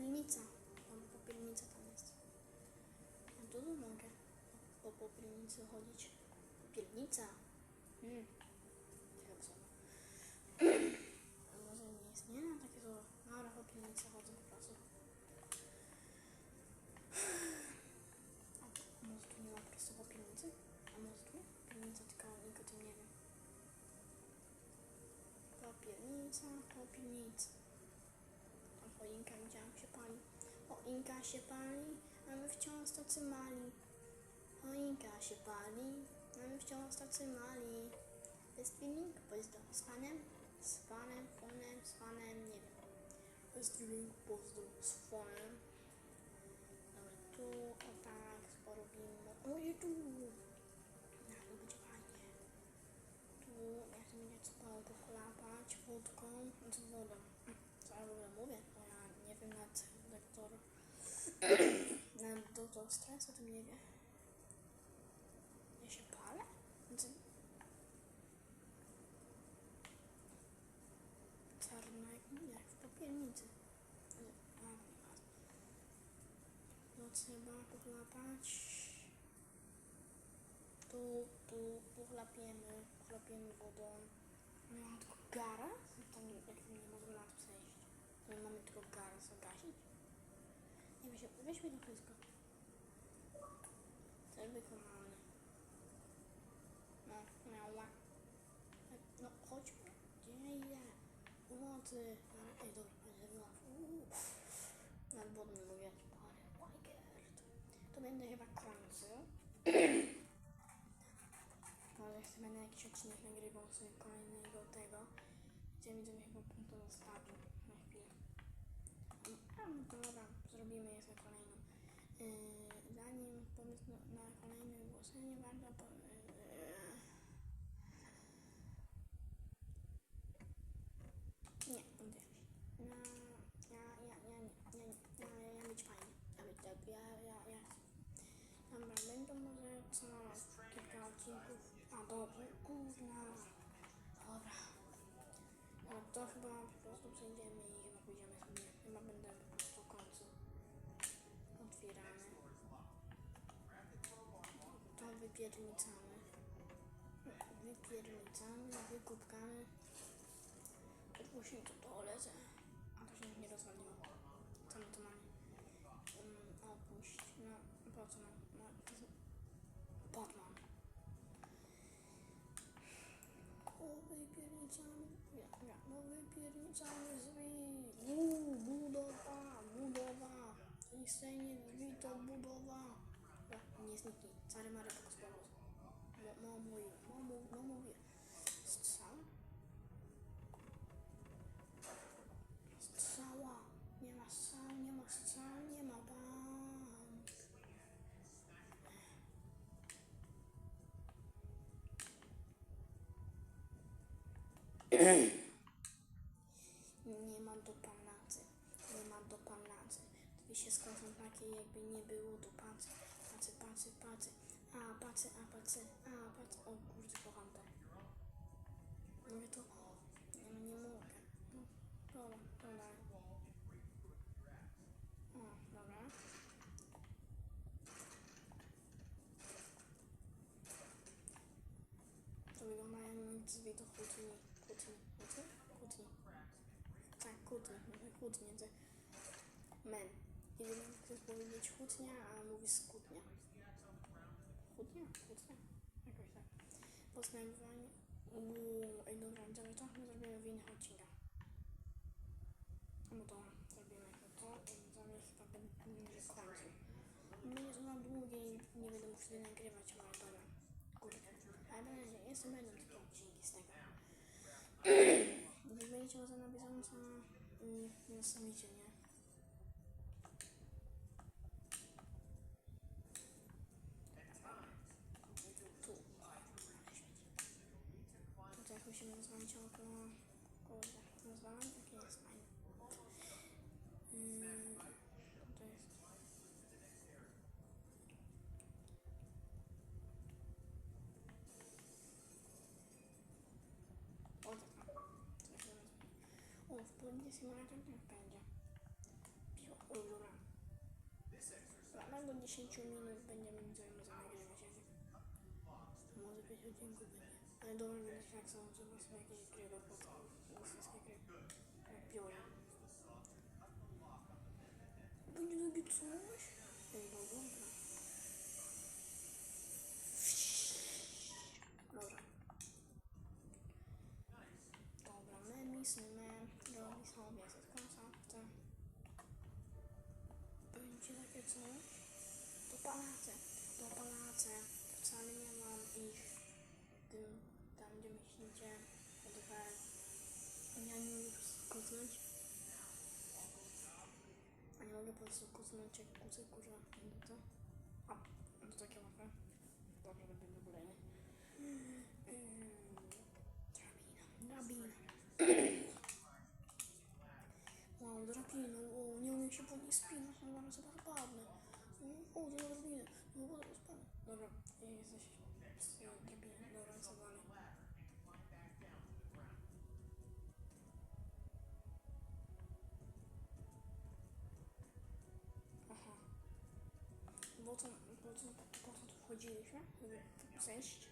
Popielnica. Tam popielnica tam jest. No to tu mogę po popielnicy chodzić. Popielnica. Hmm. Ciekawe słowo. A może nie istnieje na takie słowo? Dobra, popielnica chodzę po prostu. A to może tu nie ma po prostu popielnicy? A choinka widziałam się pali. Choinka się pali, a my wciąż tacy mali. Choinka się pali, a my wciąż tacy mali. Jest feeling? Pozdro. Z panem? Z panem, fonem, z panem, nie wiem. Jest feeling? Pozdro. Z fonem. Dobra, tu, o tak, porobimy. Ojej, tu. No, to będzie fajnie. Tu, jak to będzie co pochlapać wódką, z wodą. Co ja w ogóle mówię? Bo ja nie wiem nad doktor... nad doktor stres o tym nie wie. Ja się palę? Znaczy... Czarna jak, w popielnicy. Nie, a, nieważne. No trzeba pochlapać. Tu, tu pochlapiemy, pochlapiemy wodą. No mam tylko gara? Tam jak nie możemy na to przejść. To my mamy tylko gara zagasić. Nie weź, weźmy to wszystko. Cel wykonany. No, miała. No, chodźmy. Gdzie idę? Pomocy. Ej, dobra, będzie wyłaf. Nad wodą mówię. Parę. Wajgert. To będę chyba kończył. Może chcę będę jakiś odcinek nagrywał sobie kolejnego tego. Gdzie widzowie chyba to zostawił na chwilę. A, no dobra, zrobimy jeszcze kolejną. Yy, zanim pomysł na, kolejne wygłoszenie, warto po, yy, Nie, nie. No, ja, ja, ja, ja, ja, ja, ja być fajny. Ja być tak, ja, ja, ja. Dobra, będą może co kilka odcinków. A dobrze, kurna. Dobra. No to chyba po prostu przejdziemy i chyba pójdziemy sobie. Chyba będę po wypiernicamy. Wypiernicamy, wykupkamy. Później to dolecę. A to się nie rozwaliło. Co my tu mamy? Um, opuść. No, po co nam? No, to. Batman. O, wypierniczamy. Ja, ja, no wypierniczamy drzwi. Uuu, budowa, budowa. Istnienie drzwi to budowa. Ja, nie zniknij. Cary Mary Fox pomóc. No, no, no, no. Strzał? Nie ma strzał, nie ma strzał, nie ma ban. Nie ma do panacy. Nie ma do panacy. Drzwi się skończą takie, jakby nie było do pacy. Pacy, pacy, pacy. A, pacy, a, pacy, a, pacy. O kurde, kocham to. Mówię to. Nie, nie mogę. No, dobra, dobra. O, dobra. To wygląda jak drzwi do kłótni. Kłótni. Kłótni? Kłótni. Tak, kłótni. To... Men. Chcesz powiedzieć kłótnia, a mówisz kłótnia. Kłótnia? Kłótnia? Jakoś tak. Poznawanie. Uuu, ej dobra, dobra, to chyba zrobimy w innych odcinkach. No to zrobimy to i to mnie chyba będzie kończył. Będzie to na długie i nie będę mógł nagrywać, ale dobra. Kurde. Ale będzie, jeszcze będą takie odcinki z tego. Nie będziecie może na bieżąco mm, nie samicie, nie? Tu. Tutaj jak musimy rozwalić okno. Kurde, rozwalam? Takie jest fajne. Mm, to jest... O, tak. Coś się rozwali. O, w południe simulator też będzie. Piło. O, dobra. Dobra, do 10 minut będziemy widzowie nagrywać jakiś. Może 5 odcinków będzie. Ale dobra, będę tak samo, że właśnie jakieś gry, bo potem rosyjskie gry. Jak biorę. Będzie takie coś? Ej, no dobra. Dobra. Dobra, my myślimy robić sobie z koncepty. Będzie takie coś. To palace. To palace. Wcale nie mam ich tym, tam gdzie myślicie. ODPL. Ja nie mogę po prostu kucnąć. A nie mogę po prostu kucnąć jak kucę kurwa. No to. A, to takie łapy. Dobrze, robię w ogóle nie. Ym, Drabina. Drabina. Wow, drabina. O, nie umiem się po niej spinać, no zaraz chyba spadnę. O, to drabina. No, bo zaraz spadnę. Dobra, jesteś z tej drabiny. Dobra, co dalej? Aha. Po co, po co, po co tu wchodziliśmy? Żeby zejść?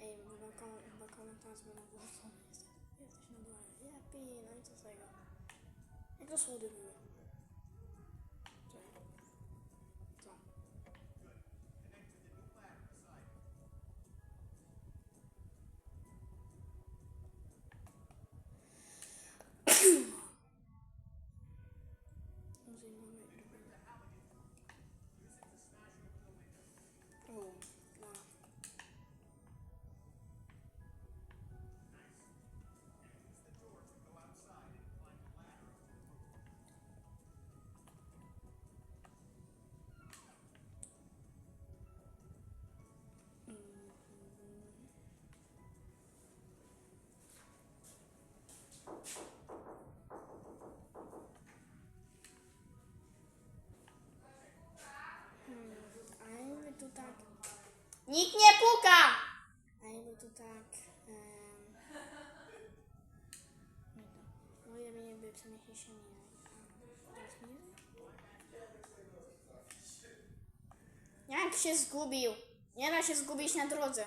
Ej, chyba, kom, chyba komentarz będą włączone. Jesteś, jesteś na dole. Lepiej, no i co z tego? Jak to schody były? Nikt nie puka! A jakby tu tak... Um, nie to. Moje mnie by przemieścić się nie... nie? Jak się zgubił? Nie da się zgubić na drodze.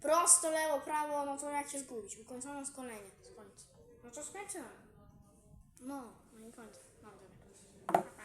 Prosto, lewo, prawo, no to jak się zgubić? Ukończono szkolenie. Skończ. No to skończyłem. No, no i kończę. No dobra.